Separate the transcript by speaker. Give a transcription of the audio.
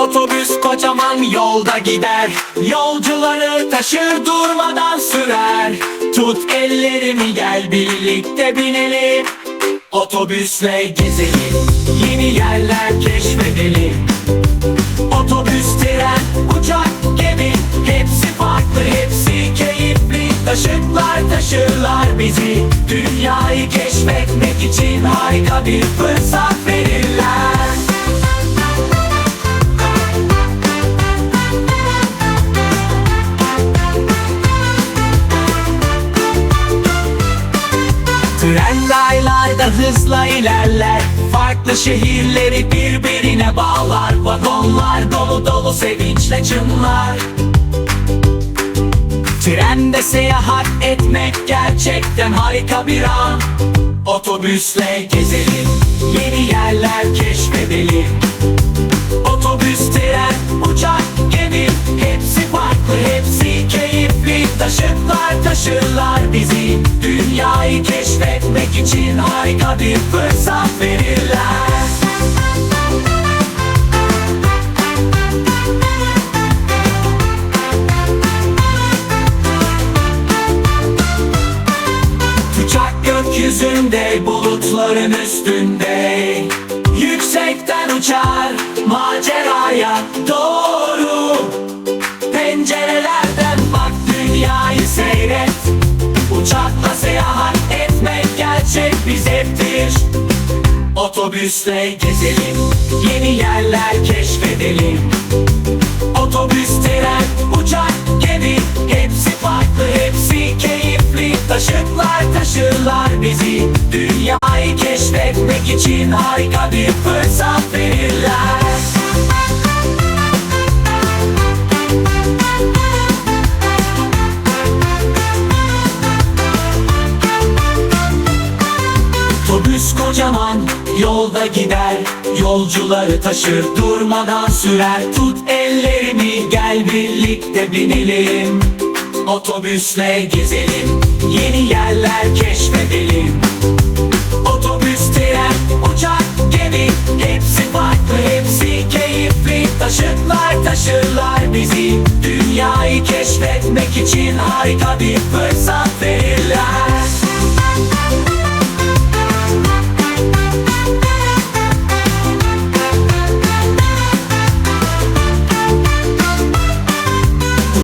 Speaker 1: Otobüs kocaman yolda gider. Yolcuları taşır durmadan sürer. Tut ellerimi gel birlikte binelim. Otobüsle gezelim. Yeni yerler keşfedelim. Otobüs, tren, uçak, gemi Hepsi farklı, hepsi keyifli. Taşıtlar taşırlar bizi. Dünyayı keşfetmek için harika bir fırsat verirler Tren raylarda hızla ilerler. Farklı şehirleri birbirine bağlar. Vagonlar dolu dolu sevinçle çınlar. Trende seyahat etmek gerçekten harika bir an. Otobüsle gezelim Yeni yerler keşfedelim Taşıtlar taşırlar bizi. Dünyayı keşfetmek için harika bir fırsat verirler. Uçak gökyüzünde bulutların üstünde. Yüksekten uçar maceraya gerçek bir zevktir Otobüsle gezelim Yeni yerler keşfedelim. Otobüs, tren, uçak, gemi Hepsi farklı, hepsi keyifli. Taşıtlar taşırlar bizi Dünyayı keşfetmek için harika bir fırsat verirler Kocaman yolda gider Yolcuları taşır durmadan sürer. Tut ellerimi gel birlikte binelim. Otobüsle gezelim Yeni yerler keşfedelim. Otobüs, tren, uçak, gemi Hepsi farklı, hepsi keyifli. Taşıtlar taşırlar bizi Dünyayı keşfetmek için harika bir fırsat verirler